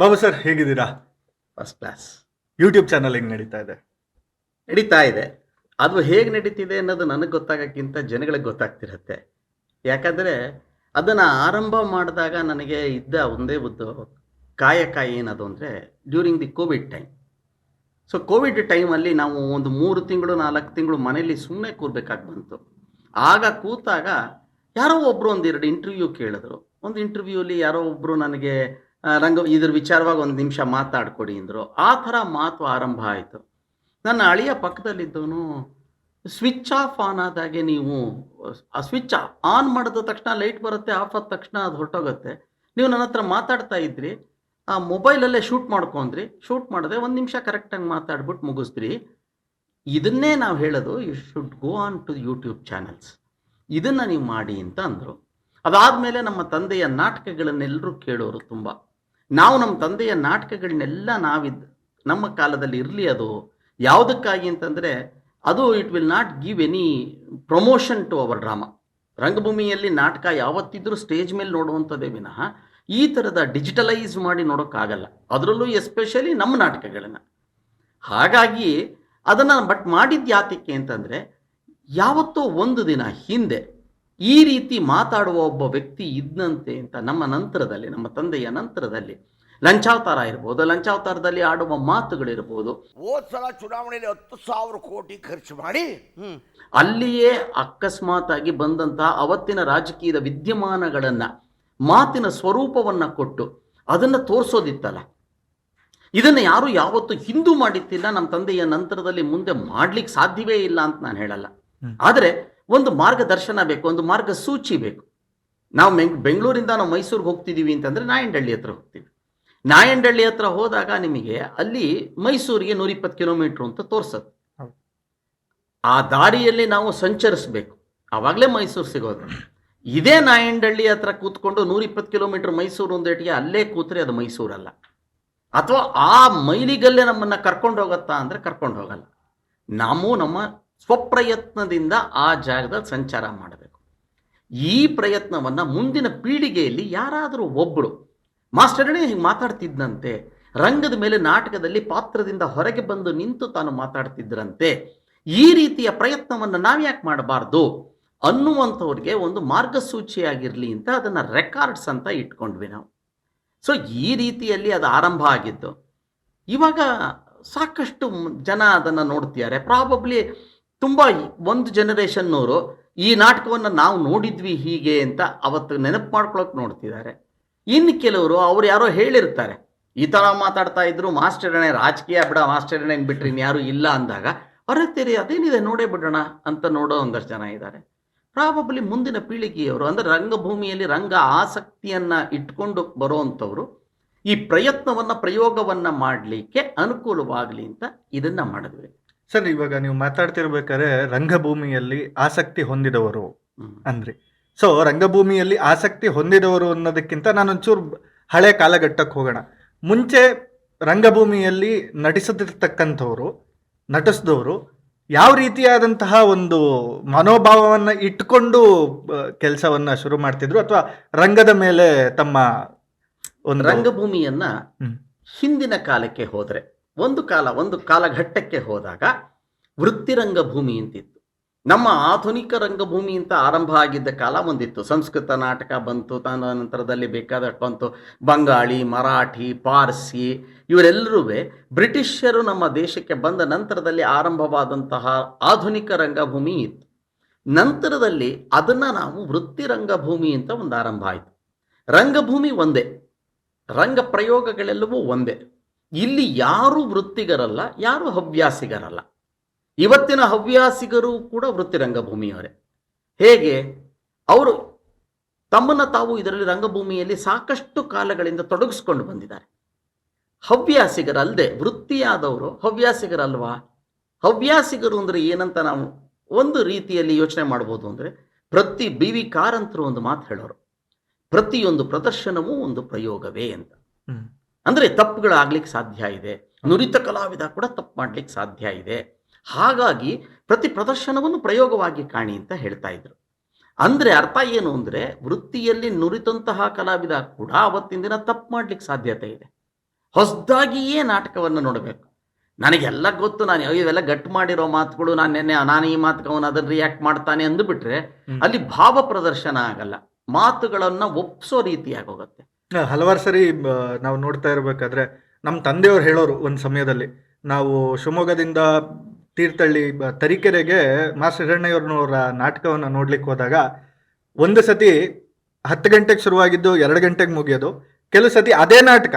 Babu sir ಹೇಗಿದ್ದೀರಾ? First class YouTube channel ಹೆಂಗ್ ನಡೀತಾ ಇದೆ? ನಡೀತಾ ಇದೆ. ಅದು ಹೇಗೆ ನಡೀತಿದೆ ಅನ್ನೋದು ನನಗೆ ಗೊತ್ತಾಗೋಕ್ಕಿಂತ ಜನಗಳಿಗೆ ಗೊತ್ತಾಗ್ತಿರತ್ತೆ. ಯಾಕಂದರೆ ಅದನ್ನು ಆರಂಭ ಮಾಡಿದಾಗ ನನಗೆ ಇದ್ದ ಒಂದೇ ಒಂದು ಕಾಯಕ ಏನದು ಅಂದರೆ during the Covid time so Covid ಟೈಮಲ್ಲಿ ನಾವು ಒಂದು ಮೂರು ತಿಂಗಳು ನಾಲ್ಕು ತಿಂಗಳು ಮನೆಯಲ್ಲಿ ಸುಮ್ಮನೆ ಕೂರ್ಬೇಕಾಗಿ ಬಂತು. ಆಗ ಕೂತಾಗ ಯಾರೋ ಒಬ್ಬರು ಒಂದೆರಡು ಇಂಟರ್ವ್ಯೂ ಕೇಳಿದ್ರು. ಒಂದು ಇಂಟರ್ವ್ಯೂಲಿ ಯಾರೋ ಒಬ್ಬರು ನನಗೆ ರಂಗ, ಇದ್ರ ವಿಚಾರವಾಗಿ ಒಂದು ನಿಮಿಷ ಮಾತಾಡ್ಕೊಡಿ ಅಂದರು. ಆ ಥರ ಮಾತು ಆರಂಭ ಆಯಿತು. ನನ್ನ ಅಳಿಯ ಪಕ್ಕದಲ್ಲಿದ್ದವನು, ಸ್ವಿಚ್ ಆಫ್ ಆನ್ ಆದಾಗೆ ನೀವು, ಆ ಸ್ವಿಚ್ ಆನ್ ಮಾಡಿದ ತಕ್ಷಣ ಲೈಟ್ ಬರುತ್ತೆ, ಆಫ್ ಆದ ತಕ್ಷಣ ಅದು ಹೊರಟೋಗುತ್ತೆ. ನೀವು ನನ್ನ ಹತ್ರ ಮಾತಾಡ್ತಾ ಇದ್ರಿ, ಆ ಮೊಬೈಲಲ್ಲೇ ಶೂಟ್ ಮಾಡ್ಕೊಂಡ್ರಿ. ಶೂಟ್ ಮಾಡಿದೆ ಒಂದು ನಿಮಿಷ ಕರೆಕ್ಟಾಗಿ ಮಾತಾಡ್ಬಿಟ್ಟು ಮುಗಿಸ್ದ್ರಿ. ಇದನ್ನೇ ನಾವು ಹೇಳೋದು you should go on to YouTube channels ಇದನ್ನು ನೀವು ಮಾಡಿ ಅಂತ ಅಂದರು. ಅದಾದಮೇಲೆ ನಮ್ಮ ತಂದೆಯ ನಾಟಕಗಳನ್ನೆಲ್ಲರೂ ಕೇಳೋರು ತುಂಬ. ನಾವು ನಮ್ಮ ತಂದೆಯ ನಾಟಕಗಳನ್ನೆಲ್ಲ ನಾವಿದ್ದು ನಮ್ಮ ಕಾಲದಲ್ಲಿ ಇರಲಿ ಅದು. ಯಾವುದಕ್ಕಾಗಿ ಅಂತಂದರೆ, ಅದು it will not give any promotion to our drama ರಂಗಭೂಮಿಯಲ್ಲಿ ನಾಟಕ ಯಾವತ್ತಿದ್ರೂ ಸ್ಟೇಜ್ ಮೇಲೆ ನೋಡುವಂಥದ್ದೇ ವಿನಃ, ಈ ಥರದ ಡಿಜಿಟಲೈಸ್ ಮಾಡಿ ನೋಡೋಕ್ಕಾಗಲ್ಲ. ಅದರಲ್ಲೂ ಎಸ್ಪೆಷಲಿ ನಮ್ಮ ನಾಟಕಗಳನ್ನು. ಹಾಗಾಗಿ ಅದನ್ನು ಬಟ್ ಮಾಡಿದ್ದು ಯಾತಕ್ಕೆ ಅಂತಂದರೆ, ಯಾವತ್ತೋ ಒಂದು ದಿನ ಹಿಂದೆ ಈ ರೀತಿ ಮಾತಾಡುವ ಒಬ್ಬ ವ್ಯಕ್ತಿ ಇದ್ದಂತೆ ಅಂತ ನಮ್ಮ ನಂತರದಲ್ಲಿ ನಮ್ಮ ತಂದೆಯ ನಂತರದಲ್ಲಿ ಲಂಚಾವತಾರ ಇರ್ಬೋದು ಲಂಚಾವತಾರದಲ್ಲಿ ಆಡುವ ಮಾತುಗಳಿರ್ಬೋದು. ಹೋದ್ ಸಲ ಚುನಾವಣೆಯಲ್ಲಿ ಹತ್ತು ಸಾವಿರ ಕೋಟಿ ಖರ್ಚು ಮಾಡಿ ಅಲ್ಲಿಯೇ ಅಕಸ್ಮಾತ್ ಆಗಿ ಬಂದಂತಹ ಅವತ್ತಿನ ರಾಜಕೀಯದ ವಿದ್ಯಮಾನಗಳನ್ನ ಮಾತಿನ ಸ್ವರೂಪವನ್ನ ಕೊಟ್ಟು ಅದನ್ನ ತೋರಿಸೋದಿತ್ತಲ್ಲ. ಇದನ್ನು ಯಾರು ಯಾವತ್ತು ಹಿಂದೂ ಮಾಡಿತ್ತಿಲ್ಲ ನಮ್ಮ ತಂದೆಯ ನಂತರದಲ್ಲಿ ಮುಂದೆ ಮಾಡ್ಲಿಕ್ಕೆ ಸಾಧ್ಯವೇ ಇಲ್ಲ ಅಂತ ನಾನು ಹೇಳಲ್ಲ. ಆದರೆ ಒಂದು ಮಾರ್ಗದರ್ಶನ ಬೇಕು ಒಂದು ಮಾರ್ಗಸೂಚಿ ಬೇಕು. ನಾವು ಮೆಂಗ್ ಬೆಂಗಳೂರಿಂದ ನಾವು ಮೈಸೂರಿಗೆ ಹೋಗ್ತಿದ್ದೀವಿ ಅಂತಂದರೆ ನಾಯಂಡಹಳ್ಳಿ ಹತ್ರ ಹೋಗ್ತೀವಿ. ನಾಯಂಡಹಳ್ಳಿ ಹತ್ರ ಹೋದಾಗ ನಿಮಗೆ ಅಲ್ಲಿ ಮೈಸೂರಿಗೆ ನೂರಿಪ್ಪತ್ತು ಕಿಲೋಮೀಟ್ರ್ ಅಂತ ತೋರಿಸುತ್ತೆ. ಆ ದಾರಿಯಲ್ಲಿ ನಾವು ಸಂಚರಿಸಬೇಕು. ಆವಾಗಲೇ ಮೈಸೂರು ಸಿಗೋದು. ಇದೇ ನಾಯಂಡಹಳ್ಳಿ ಹತ್ರ ಕೂತ್ಕೊಂಡು ನೂರಿಪ್ಪತ್ತು ಕಿಲೋಮೀಟರ್ ಮೈಸೂರು ಒಂದೇಟಿಗೆ ಅಲ್ಲೇ ಕೂತ್ರೆ ಅದು ಮೈಸೂರಲ್ಲ. ಅಥವಾ ಆ ಮೈಲಿಗಲ್ಲೇ ನಮ್ಮನ್ನು ಕರ್ಕೊಂಡು ಹೋಗತ್ತಾ ಅಂದರೆ ಕರ್ಕೊಂಡು ಹೋಗಲ್ಲ. ನಾವು ನಮ್ಮ ಸ್ವಪ್ರಯತ್ನದಿಂದ ಆ ಜಾಗದಲ್ಲಿ ಸಂಚಾರ ಮಾಡಬೇಕು. ಈ ಪ್ರಯತ್ನವನ್ನು ಮುಂದಿನ ಪೀಳಿಗೆಯಲ್ಲಿ ಯಾರಾದರೂ ಒಬ್ಬರು ಮಾಸ್ಟರನೇ ಹೀಗೆ ಮಾತಾಡ್ತಿದ್ದಂತೆ ರಂಗದ ಮೇಲೆ ನಾಟಕದಲ್ಲಿ ಪಾತ್ರದಿಂದ ಹೊರಗೆ ಬಂದು ನಿಂತು ತಾನು ಮಾತಾಡ್ತಿದ್ರಂತೆ, ಈ ರೀತಿಯ ಪ್ರಯತ್ನವನ್ನು ನಾವು ಯಾಕೆ ಮಾಡಬಾರ್ದು ಅನ್ನುವಂಥವ್ರಿಗೆ ಒಂದು ಮಾರ್ಗಸೂಚಿಯಾಗಿರಲಿ ಅಂತ ಅದನ್ನು ರೆಕಾರ್ಡ್ಸ್ ಅಂತ ಇಟ್ಕೊಂಡ್ವಿ ನಾವು. ಸೊ, ಈ ರೀತಿಯಲ್ಲಿ ಅದು ಆರಂಭ ಆಗಿದ್ದು. ಇವಾಗ ಸಾಕಷ್ಟು ಜನ ಅದನ್ನು ನೋಡ್ತಿದ್ದಾರೆ. ಪ್ರಾಬಬ್ಲಿ ತುಂಬ ಒಂದು ಜನರೇಷನ್ನವರು ಈ ನಾಟಕವನ್ನು ನಾವು ನೋಡಿದ್ವಿ ಹೀಗೆ ಅಂತ ಅವತ್ತು ನೆನಪು ಮಾಡ್ಕೊಳಕ್ಕೆ ನೋಡ್ತಿದ್ದಾರೆ. ಇನ್ನು ಕೆಲವರು ಅವ್ರು ಯಾರೋ ಹೇಳಿರ್ತಾರೆ, ಈ ಥರ ಮಾತಾಡ್ತಾ ಇದ್ರು ಮಾಸ್ಟರನೇ ರಾಜಕೀಯ ಬಿಡ ಮಾಸ್ಟರನೇ ಬಿಟ್ರಿ, ಇನ್ಯಾರು ಇಲ್ಲ ಅಂದಾಗ ಹೊರತೀರಿ ಅದೇನಿದೆ, ನೋಡೇ ಬಿಡೋಣ ಅಂತ ನೋಡೋ ಒಂದಷ್ಟು ಜನ ಇದ್ದಾರೆ. ಪ್ರಾಬಬ್ಲಿ ಮುಂದಿನ ಪೀಳಿಗೆಯವರು, ಅಂದರೆ ರಂಗಭೂಮಿಯಲ್ಲಿ ರಂಗ ಆಸಕ್ತಿಯನ್ನು ಇಟ್ಕೊಂಡು ಬರುವಂಥವ್ರು ಈ ಪ್ರಯತ್ನವನ್ನು, ಪ್ರಯೋಗವನ್ನು ಮಾಡಲಿಕ್ಕೆ ಅನುಕೂಲವಾಗಲಿ ಅಂತ ಇದನ್ನು ಮಾಡಿದ್ವಿ. ಸರ್ ಇವಾಗ ನೀವು ಮಾತಾಡ್ತಿರ್ಬೇಕಾದ್ರೆ ರಂಗಭೂಮಿಯಲ್ಲಿ ಆಸಕ್ತಿ ಹೊಂದಿದವರು ಅಂದ್ರೆ. ಸೊ ರಂಗಭೂಮಿಯಲ್ಲಿ ಆಸಕ್ತಿ ಹೊಂದಿದವರು ಅನ್ನೋದಕ್ಕಿಂತ ನಾನೊಂಚೂರು ಹಳೆ ಕಾಲಘಟ್ಟಕ್ಕೆ ಹೋಗೋಣ. ಮುಂಚೆ ರಂಗಭೂಮಿಯಲ್ಲಿ ನಟಿಸದಿರ್ತಕ್ಕಂಥವ್ರು ನಟಿಸಿದವರು ಯಾವ ರೀತಿಯಾದಂತಹ ಒಂದು ಮನೋಭಾವವನ್ನು ಇಟ್ಕೊಂಡು ಕೆಲಸವನ್ನ ಶುರು ಮಾಡ್ತಿದ್ರು ಅಥವಾ ರಂಗದ ಮೇಲೆ ತಮ್ಮ ಒಂದು ರಂಗಭೂಮಿಯನ್ನ ಹಿಂದಿನ ಕಾಲಕ್ಕೆ ಹೋದರೆ ಒಂದು ಕಾಲ, ಒಂದು ಕಾಲಘಟ್ಟಕ್ಕೆ ಹೋದಾಗ ವೃತ್ತಿ ರಂಗಭೂಮಿ ಅಂತಿತ್ತು. ನಮ್ಮ ಆಧುನಿಕ ರಂಗಭೂಮಿ ಅಂತ ಆರಂಭ ಆಗಿದ್ದ ಕಾಲ ಒಂದಿತ್ತು. ಸಂಸ್ಕೃತ ನಾಟಕ ಬಂತು, ತನ್ನ ನಂತರದಲ್ಲಿ ಬೇಕಾದಷ್ಟು ಬಂತು. ಬಂಗಾಳಿ, ಮರಾಠಿ, ಪಾರ್ಸಿ ಇವರೆಲ್ಲರೂ ಬ್ರಿಟಿಷರು ನಮ್ಮ ದೇಶಕ್ಕೆ ಬಂದ ನಂತರದಲ್ಲಿ ಆರಂಭವಾದಂತಹ ಆಧುನಿಕ ರಂಗಭೂಮಿ ಇತ್ತು. ನಂತರದಲ್ಲಿ ಅದನ್ನು ನಾವು ವೃತ್ತಿ ರಂಗಭೂಮಿ ಅಂತ ಒಂದು ಆರಂಭ ಆಯಿತು. ರಂಗಭೂಮಿ ಒಂದೇ. ರಂಗ ಪ್ರಯೋಗಗಳೆಲ್ಲವೂ ಒಂದೇ. ಇಲ್ಲಿ ಯಾರು ವೃತ್ತಿಗರಲ್ಲ, ಯಾರು ಹವ್ಯಾಸಿಗರಲ್ಲ. ಇವತ್ತಿನ ಹವ್ಯಾಸಿಗರು ಕೂಡ ವೃತ್ತಿ ರಂಗಭೂಮಿಯವರೇ. ಹೇಗೆ? ಅವರು ತಮ್ಮನ್ನು ತಾವು ಇದರಲ್ಲಿ ರಂಗಭೂಮಿಯಲ್ಲಿ ಸಾಕಷ್ಟು ಕಾಲಗಳಿಂದ ತೊಡಗಿಸ್ಕೊಂಡು ಬಂದಿದ್ದಾರೆ. ಹವ್ಯಾಸಿಗರಲ್ಲದೆ ವೃತ್ತಿಯಾದವರು ಹವ್ಯಾಸಿಗರಲ್ವಾ? ಹವ್ಯಾಸಿಗರು ಅಂದರೆ ಏನಂತ ನಾವು ಒಂದು ರೀತಿಯಲ್ಲಿ ಯೋಚನೆ ಮಾಡ್ಬೋದು ಅಂದರೆ ಪ್ರತಿ ಬಿ ವಿ ಕಾರಂತರು ಒಂದು ಮಾತು ಹೇಳೋರು. ಪ್ರತಿಯೊಂದು ಪ್ರದರ್ಶನವೂ ಒಂದು ಪ್ರಯೋಗವೇ ಅಂತ. ಅಂದರೆ ತಪ್ಪುಗಳಾಗ್ಲಿಕ್ಕೆ ಸಾಧ್ಯ ಇದೆ. ನುರಿತ ಕಲಾವಿದ ಕೂಡ ತಪ್ಪು ಮಾಡ್ಲಿಕ್ಕೆ ಸಾಧ್ಯ ಇದೆ. ಹಾಗಾಗಿ ಪ್ರತಿ ಪ್ರದರ್ಶನವನ್ನು ಪ್ರಯೋಗವಾಗಿ ಕಾಣಿ ಅಂತ ಹೇಳ್ತಾ ಇದ್ರು. ಅಂದರೆ ಅರ್ಥ ಏನು ಅಂದರೆ ವೃತ್ತಿಯಲ್ಲಿ ನುರಿತಂತಹ ಕಲಾವಿದ ಕೂಡ ಅವತ್ತಿನ ದಿನ ತಪ್ಪು ಮಾಡ್ಲಿಕ್ಕೆ ಸಾಧ್ಯತೆ ಇದೆ. ಹೊಸದಾಗಿಯೇ ನಾಟಕವನ್ನು ನೋಡಬೇಕು. ನನಗೆಲ್ಲ ಗೊತ್ತು ನಾನು ಇವೆಲ್ಲ ಗಟ್ಟು ಮಾಡಿರೋ ಮಾತುಗಳು ನಾನು ನೆನ್ನೆ ನಾನು ಈ ಮಾತುಗೆ ಅವನು ಅದನ್ನು ರಿಯಾಕ್ಟ್ ಮಾಡ್ತಾನೆ ಅಂದುಬಿಟ್ರೆ ಅಲ್ಲಿ ಭಾವ ಪ್ರದರ್ಶನ ಆಗಲ್ಲ. ಮಾತುಗಳನ್ನು ಒಪ್ಸೋ ರೀತಿಯಾಗಿ ಹೋಗುತ್ತೆ ಹಲವಾರು ಸರಿ ನಾವು ನೋಡ್ತಾ ಇರಬೇಕಾದ್ರೆ ನಮ್ಮ ತಂದೆಯವ್ರು ಹೇಳೋರು ಒಂದು ಸಮಯದಲ್ಲಿ ನಾವು ಶಿವಮೊಗ್ಗದಿಂದ ತೀರ್ಥಹಳ್ಳಿ ತರೀಕೆರೆಗೆ ಮಾಸ್ಟರ್ ಹಿರಣ್ಣಯ್ಯವ್ರನ್ನವರ ನಾಟಕವನ್ನು ನೋಡ್ಲಿಕ್ಕೆ ಹೋದಾಗ ಒಂದು ಸತಿ ಹತ್ತು ಗಂಟೆಗೆ ಶುರುವಾಗಿದ್ದು ಎರಡು ಗಂಟೆಗೆ ಮುಗಿಯೋದು ಕೆಲವು ಸತಿ ಅದೇ ನಾಟಕ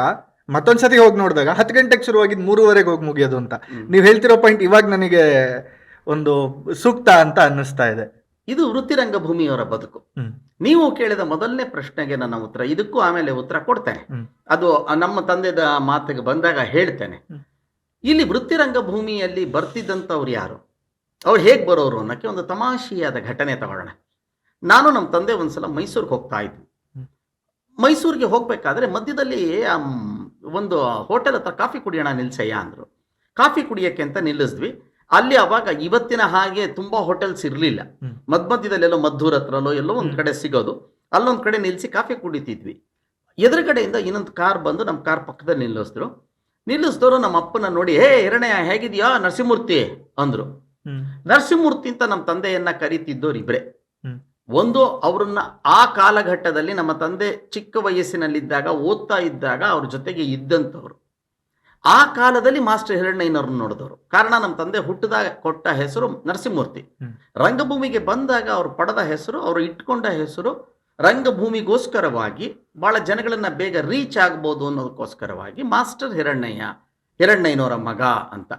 ಮತ್ತೊಂದು ಸತಿ ಹೋಗಿ ನೋಡಿದಾಗ ಹತ್ತು ಗಂಟೆಗೆ ಶುರುವಾಗಿದ್ದು ಮೂರುವರೆಗೆ ಹೋಗಿ ಮುಗಿಯೋದು ಅಂತ. ನೀವು ಹೇಳ್ತಿರೋ ಪಾಯಿಂಟ್ ಇವಾಗ ನನಗೆ ಒಂದು ಸೂಕ್ತ ಅಂತ ಅನ್ನಿಸ್ತಾ ಇದೆ. ಇದು ವೃತ್ತಿ ರಂಗಭೂಮಿಯವರ ಬದುಕು ನೀವು ಕೇಳಿದ ಮೊದಲನೇ ಪ್ರಶ್ನೆಗೆ ನನ್ನ ಉತ್ತರ ಇದಕ್ಕೂ ಆಮೇಲೆ ಉತ್ತರ ಕೊಡ್ತೇನೆ. ಅದು ನಮ್ಮ ತಂದೆದ ಮಾತಿಗೆ ಬಂದಾಗ ಹೇಳ್ತೇನೆ. ಇಲ್ಲಿ ವೃತ್ತಿ ರಂಗಭೂಮಿಯಲ್ಲಿ ಬರ್ತಿದ್ದಂಥವ್ರು ಯಾರು? ಅವ್ರು ಹೇಗೆ ಬರೋರು ಅನ್ನೋಕ್ಕೆ ಒಂದು ತಮಾಷೆಯಾದ ಘಟನೆ ತಗೊಳ್ಳೋಣ. ನಾನು ನಮ್ಮ ತಂದೆ ಒಂದ್ಸಲ ಮೈಸೂರಿಗೆ ಹೋಗ್ತಾ ಇದ್ವಿ ಮೈಸೂರಿಗೆ ಹೋಗ್ಬೇಕಾದ್ರೆ ಮಧ್ಯದಲ್ಲಿ ಒಂದು ಹೋಟೆಲ್ ಹತ್ರ ಕಾಫಿ ಕುಡಿಯೋಣ ನಿಲ್ಸಯ್ಯ ಅಂದರು. ಕಾಫಿ ಕುಡಿಯೋಕ್ಕೆ ಅಂತ ನಿಲ್ಲಿಸಿದ್ವಿ. ಅಲ್ಲಿ ಅವಾಗ ಇವತ್ತಿನ ಹಾಗೆ ತುಂಬಾ ಹೋಟೆಲ್ಸ್ ಇರಲಿಲ್ಲ. ಮದ್ ಮಧ್ಯದಲ್ಲಿ ಎಲ್ಲೋ ಮದ್ದೂರ್ ಹತ್ರಲ್ಲೋ ಎಲ್ಲೋ ಒಂದ್ ಕಡೆ ಸಿಗೋದು. ಅಲ್ಲೊಂದ್ ಕಡೆ ನಿಲ್ಸಿ ಕಾಫಿ ಕುಡಿತಿದ್ವಿ. ಎದುರುಗಡೆಯಿಂದ ಇನ್ನೊಂದು ಕಾರ್ ಬಂದು ನಮ್ಮ ಕಾರ್ ಪಕ್ಕದಲ್ಲಿ ನಿಲ್ಲಿಸಿದ್ರು. ನಿಲ್ಲಿಸಿದವರು ನಮ್ಮ ಅಪ್ಪನ ನೋಡಿ ಹೇ ಎರಡನೇ ಹೇಗಿದ್ಯಾ? ನರಸಿಂಹಮೂರ್ತಿ? ಅಂದ್ರು. ಹ್ಮ್. ನರಸಿಂಹಮೂರ್ತಿ ಅಂತ ನಮ್ಮ ತಂದೆಯನ್ನ ಕರೀತಿದ್ದವ್ರು ಇಬ್ರೆ. ಒಂದು ಅವ್ರನ್ನ ಆ ಕಾಲಘಟ್ಟದಲ್ಲಿ ನಮ್ಮ ತಂದೆ ಚಿಕ್ಕ ವಯಸ್ಸಿನಲ್ಲಿದ್ದಾಗ ಓದ್ತಾ ಇದ್ದಾಗ ಅವ್ರ ಜೊತೆಗೆ ಇದ್ದಂಥವ್ರು ಆ ಕಾಲದಲ್ಲಿ ಮಾಸ್ಟರ್ ಹಿರಣ್ಣಯ್ಯನವ್ರನ್ನ ನೋಡಿದವರು. ಕಾರಣ ನಮ್ಮ ತಂದೆ ಹುಟ್ಟಿದಾಗ ಕೊಟ್ಟ ಹೆಸರು ನರಸಿಂಹಮೂರ್ತಿ. ಹ್ಮ್. ರಂಗಭೂಮಿಗೆ ಬಂದಾಗ ಅವ್ರು ಪಡೆದ ಹೆಸರು ಅವರು ಇಟ್ಕೊಂಡ ಹೆಸರು ರಂಗಭೂಮಿಗೋಸ್ಕರವಾಗಿ ಬಹಳ ಜನಗಳನ್ನ ಬೇಗ ರೀಚ್ ಆಗ್ಬೋದು ಅನ್ನೋದಕ್ಕೋಸ್ಕರವಾಗಿ ಮಾಸ್ಟರ್ ಹಿರಣ್ಣಯ್ಯ ಹಿರಣ್ಣಯ್ಯನವರ ಮಗ ಅಂತ.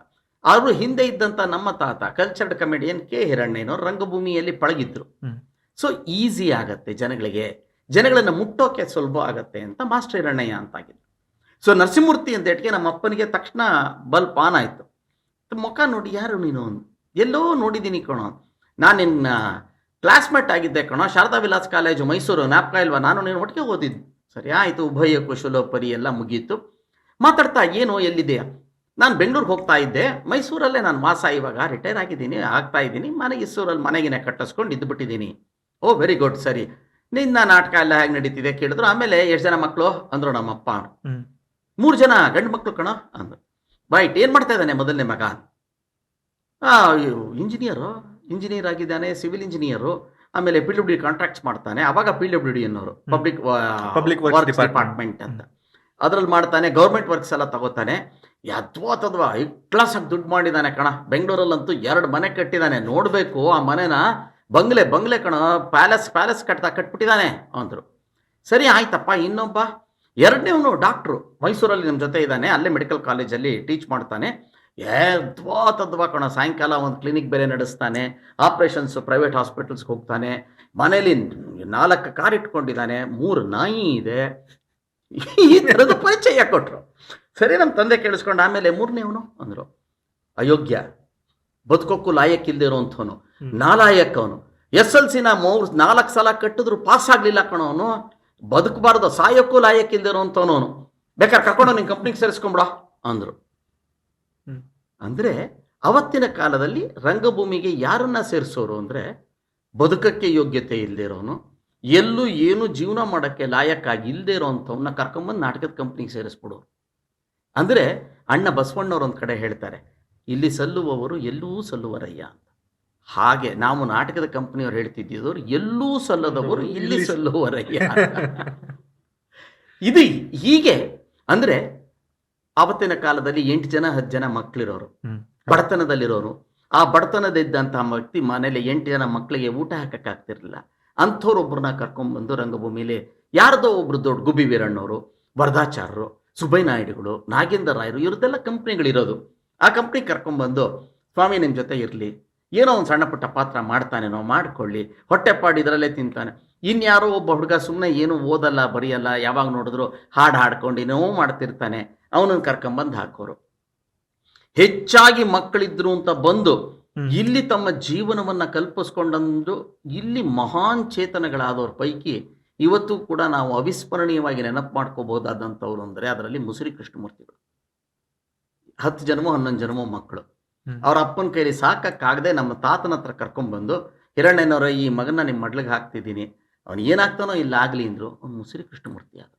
ಅವರು ಹಿಂದೆ ಇದ್ದಂತ ನಮ್ಮ ತಾತ ಕಲ್ಚರ್ಡ್ ಕಮಿಡಿಯನ್ ಕೆ ಹಿರಣ್ಣಯ್ಯನವರು ರಂಗಭೂಮಿಯಲ್ಲಿ ಪಳಗಿದ್ರು. ಸೊ ಈಸಿ ಆಗತ್ತೆ ಜನಗಳಿಗೆ. ಜನಗಳನ್ನ ಮುಟ್ಟೋಕೆ ಸುಲಭ ಆಗತ್ತೆ ಅಂತ ಮಾಸ್ಟರ್ ಹಿರಣ್ಣಯ್ಯ ಅಂತಾಗಿದ್ರು. ಸೊ ನರಸಿಂಹಮೂರ್ತಿ ಅಂತ ಹೇಳಿಗೆ ನಮ್ಮ ಅಪ್ಪನಿಗೆ ತಕ್ಷಣ ಬಲ್ಪ್ ಆನ್ ಆಯ್ತು. ಮುಖ ನೋಡಿ ಯಾರು ನೀನು ಎಲ್ಲೋ ನೋಡಿದ್ದೀನಿ ಕಣೋ. ನಾನು ನಿನ್ನ ಕ್ಲಾಸ್ಮೇಟ್ ಆಗಿದ್ದೆ ಕಣೋ. ಶಾರದಾ ವಿಲಾಸ್ ಕಾಲೇಜು, ಮೈಸೂರು ಜ್ಞಾಪಕ ಇಲ್ವಾ? ನಾನು ನೀನು ಒಟ್ಟಿಗೆ ಓದಿದ್ದು. ಸರಿ, ಆಯಿತು. ಉಭಯ ಕುಶಲೋಪರಿ ಎಲ್ಲ ಮುಗೀತು. ಮಾತಾಡ್ತಾ ಏನು ಎಲ್ಲಿದೆಯಾ ನಾನು ಬೆಂಗಳೂರಿಗೆ ಹೋಗ್ತಾ ಇದ್ದೆ. ಮೈಸೂರಲ್ಲೇ ನಾನು ವಾಸ ಇವಾಗ. ರಿಟೈರ್ ಆಗಿದ್ದೀನಿ, ಆಗ್ತಾ ಇದ್ದೀನಿ. ಮನೆ ಇಸೂರಲ್ಲಿ ಮನೆಗಿನ ಕಟ್ಟಿಸ್ಕೊಂಡು ಇದ್ದುಬಿಟ್ಟಿದ್ದೀನಿ ಓ ವೆರಿ ಗುಡ್ ಸರಿ. ನಿನ್ನ ನಾಟಕ ಎಲ್ಲ ಹೇಗೆ ನಡೀತಿದೆ ಕೇಳಿದ್ರು. ಆಮೇಲೆ ಎಷ್ಟು ಜನ ಮಕ್ಕಳು ಅಂದರು ನಮ್ಮಪ್ಪ. ಮೂರು ಜನ ಗಂಡು ಮಕ್ಕಳು ಕಣ ಅಂದ ಬೈಟ್ ಏನು ಮಾಡ್ತಾ ಇದ್ದಾನೆ ಮೊದಲನೇ ಮಗ? ಇಂಜಿನಿಯರು ಇಂಜಿನಿಯರ್ ಆಗಿದ್ದಾನೆ ಸಿವಿಲ್ ಇಂಜಿನಿಯರು ಆಮೇಲೆ ಪಿ ಡಬ್ಲ್ಯೂ ಡಿ ಕಾಂಟ್ರಾಕ್ಟ್ಸ್ ಮಾಡ್ತಾನೆ ಅವಾಗ ಪಿ ಡಬ್ಲ್ಯೂ ಡಿ ಅನ್ನೋರು public public work works department ಅಂತ. ಅದ್ರಲ್ಲಿ ಮಾಡ್ತಾನೆ ಗೌರ್ಮೆಂಟ್ ವರ್ಕ್ಸ್ ಎಲ್ಲ ತಗೋತಾನೆ. ಯದ್ವಾ ತದ್ವಾ ಐ ಕ್ಲಾಸ್ ಆಗಿ ದುಡ್ಡು ಮಾಡಿದ್ದಾನೆ ಕಣ. ಬೆಂಗಳೂರಲ್ಲಂತೂ ಎರಡು ಮನೆ ಕಟ್ಟಿದ್ದಾನೆ ನೋಡಬೇಕು ಆ ಮನೆನ ಬಂಗ್ಲೆ ಬಂಗ್ಲೆ ಕಣ ಪ್ಯಾಲೇಸ್ ಪ್ಯಾಲೇಸ್ ಕಟ್ತಾ ಕಟ್ಬಿಟ್ಟಿದ್ದಾನೆ ಅಂದರು. ಸರಿ ಆಯ್ತಪ್ಪ ಇನ್ನೊಬ್ಬ ಎರಡನೇವನು ಡಾಕ್ಟ್ರು. ಮೈಸೂರಲ್ಲಿ ನಮ್ಮ ಜೊತೆ ಇದ್ದಾನೆ. ಅಲ್ಲೇ ಮೆಡಿಕಲ್ ಕಾಲೇಜಲ್ಲಿ ಟೀಚ್ ಮಾಡ್ತಾನೆ. ಏ ತದ್ವಾ ಕಣ. ಸಾಯಂಕಾಲ ಒಂದು ಕ್ಲಿನಿಕ್ ಬೇರೆ ನಡೆಸ್ತಾನೆ. ಆಪ್ರೇಷನ್ಸ್ ಪ್ರೈವೇಟ್ ಹಾಸ್ಪಿಟಲ್ಸ್ಗೆ ಹೋಗ್ತಾನೆ. ಮನೇಲಿ ನಾಲ್ಕು ಕಾರ್ ಇಟ್ಕೊಂಡಿದ್ದಾನೆ. ಮೂರು ನಾಯಿ ಇದೆ. ಈ ಥರದ ಪರಿಚಯ ಕೊಟ್ಟರು ಸರಿ ನಮ್ಮ ತಂದೆ ಕೇಳಿಸ್ಕೊಂಡು ಆಮೇಲೆ ಮೂರನೇವನು ಅಂದರು. ಅಯೋಗ್ಯ. ಬದುಕೋಕ್ಕೂ ಲಾಯಕ್ ಇಲ್ಲದೆ ಇರೋಂಥವನು. ನಾಲಾಯಕ್ ಅವನು. ಎಸ್ ಎಲ್ ಸಿನ ಮೂರು ನಾಲ್ಕು ಸಲ ಕಟ್ಟಿದ್ರು ಪಾಸ್ ಆಗಲಿಲ್ಲ ಕಣವನು ಬದುಕಬಾರ್ದು ಸಾಯಕ್ಕೂ ಲಾಯಕ್ ಇಲ್ಲದೆ ಇರೋಂಥವನು ಅವನು. ಬೇಕಾದ್ರೆ ಕರ್ಕೊಂಡು ನಿನ್ನ ಕಂಪ್ನಿಗೆ ಸೇರಿಸ್ಕೊಂಬಿಡ ಅಂದರು. ಅಂದ್ರು ಅಂದರೆ ಅವತ್ತಿನ ಕಾಲದಲ್ಲಿ ರಂಗಭೂಮಿಗೆ ಯಾರನ್ನ ಸೇರಿಸೋರು ಅಂದರೆ ಬದುಕಕ್ಕೆ ಯೋಗ್ಯತೆ ಇಲ್ಲದೆ ಇರೋನು ಎಲ್ಲೂ ಏನು ಜೀವನ ಮಾಡೋಕ್ಕೆ ಲಾಯಕ್ಕಾಗಿ ಇಲ್ಲದೆ ಇರೋವಂಥವನ್ನ ಕರ್ಕೊಂಬಂದು ನಾಟಕದ ಕಂಪ್ನಿಗೆ ಸೇರಿಸ್ಬಿಡೋರು ಅಂದರೆ ಅಣ್ಣ ಬಸವಣ್ಣವ್ರು ಒಂದು ಕಡೆ ಹೇಳ್ತಾರೆ ಇಲ್ಲಿ ಸಲ್ಲುವವರು ಎಲ್ಲೂ ಸಲ್ಲುವರಯ್ಯ ಅಂತ. ಹಾಗೆ ನಾವು ನಾಟಕದ ಕಂಪ್ನಿಯವ್ರು ಹೇಳ್ತಿದ್ದಿದ್ದವ್ರು ಎಲ್ಲೂ ಸಲ್ಲದವರು ಇಲ್ಲಿ ಸಲ್ಲುವರ ಇದು ಹೀಗೆ ಅಂದ್ರೆ ಆವತ್ತಿನ ಕಾಲದಲ್ಲಿ ಎಂಟು ಜನ ಹತ್ತು ಜನ ಮಕ್ಕಳಿರೋರು. ಬಡತನದಲ್ಲಿರೋರು. ಆ ಬಡತನದಿದ್ದಂತಹ ವ್ಯಕ್ತಿ ಮನೇಲಿ ಎಂಟು ಜನ ಮಕ್ಕಳಿಗೆ ಊಟ ಹಾಕಕ್ಕಾಗ್ತಿರ್ಲಿಲ್ಲ ಅಂಥವ್ರೊಬ್ಬರನ್ನ ಕರ್ಕೊಂಡ್ಬಂದು ರಂಗಭೂಮಿಲಿ ಯಾರ್ದೋ ಒಬ್ರು ದೊಡ್ಡ ಗುಬ್ಬಿ ವೀರಣ್ಣವರು ವರದಾಚಾರ್ಯರು ಸುಬ್ಬಯ್ಯ ನಾಯ್ಡುಗಳು ನಾಗೇಂದ್ರ ರಾಯರು ಇವ್ರದ್ದೆಲ್ಲ ಕಂಪ್ನಿಗಳಿರೋದು. ಆ ಕಂಪ್ನಿ ಕರ್ಕೊಂಡ್ಬಂದು ಸ್ವಾಮಿ ನಿಮ್ಮ ಜೊತೆ ಇರಲಿ ಏನೋ ಒಂದು ಸಣ್ಣ ಪುಟ್ಟ ಪಾತ್ರ ಮಾಡ್ತಾನೇನೋ ಮಾಡ್ಕೊಳ್ಳಿ. ಹೊಟ್ಟೆಪಾಡು ಇದರಲ್ಲೇ ತಿಂತಾನೆ. ಇನ್ಯಾರೋ ಒಬ್ಬ ಹುಡುಗ ಸುಮ್ಮನೆ ಏನು ಓದಲ್ಲ ಬರೆಯಲ್ಲ ಯಾವಾಗ ನೋಡಿದ್ರು ಹಾಡು ಹಾಡ್ಕೊಂಡು ಏನೋ ಮಾಡ್ತಿರ್ತಾನೆ. ಅವನನ್ನು ಕರ್ಕೊಂಬಂದು ಹಾಕೋರು. ಹೆಚ್ಚಾಗಿ ಮಕ್ಕಳಿದ್ರು ಅಂತ ಬಂದು ಇಲ್ಲಿ ತಮ್ಮ ಜೀವನವನ್ನ ಕಲ್ಪಿಸ್ಕೊಂಡಂದು ಇಲ್ಲಿ ಮಹಾನ್ ಚೇತನಗಳಾದವ್ರ ಪೈಕಿ ಇವತ್ತು ಕೂಡ ನಾವು ಅವಿಸ್ಮರಣೀಯವಾಗಿ ನೆನಪು ಮಾಡ್ಕೋಬಹುದಾದಂಥವ್ರು ಅಂದರೆ ಅದರಲ್ಲಿ ಮುಸುರಿ ಕೃಷ್ಣಮೂರ್ತಿಗಳು. ಹತ್ತು ಜನ್ಮೋ ಹನ್ನೊಂದು ಜನ್ಮೋ ಮಕ್ಕಳು. ಅವ್ರ ಅಪ್ಪನ ಕೈಲಿ ಸಾಕಕ್ಕಾಗದೆ ನಮ್ಮ ತಾತನ ಹತ್ರ ಕರ್ಕೊಂಡ್ಬಂದು ಹಿರಣ್ಣನವರ ಈ ಮಗನ ನಿಮ್ಮ ಮಡ್ಲಿಗೆ ಹಾಕ್ತಿದ್ದೀನಿ. ಅವನು ಏನಾಗ್ತಾನೋ ಇಲ್ಲ ಆಗಲಿ ಅಂದರು, ಅವ್ನು ಮುಸಿರಿ ಕೃಷ್ಣಮೂರ್ತಿ ಆದ.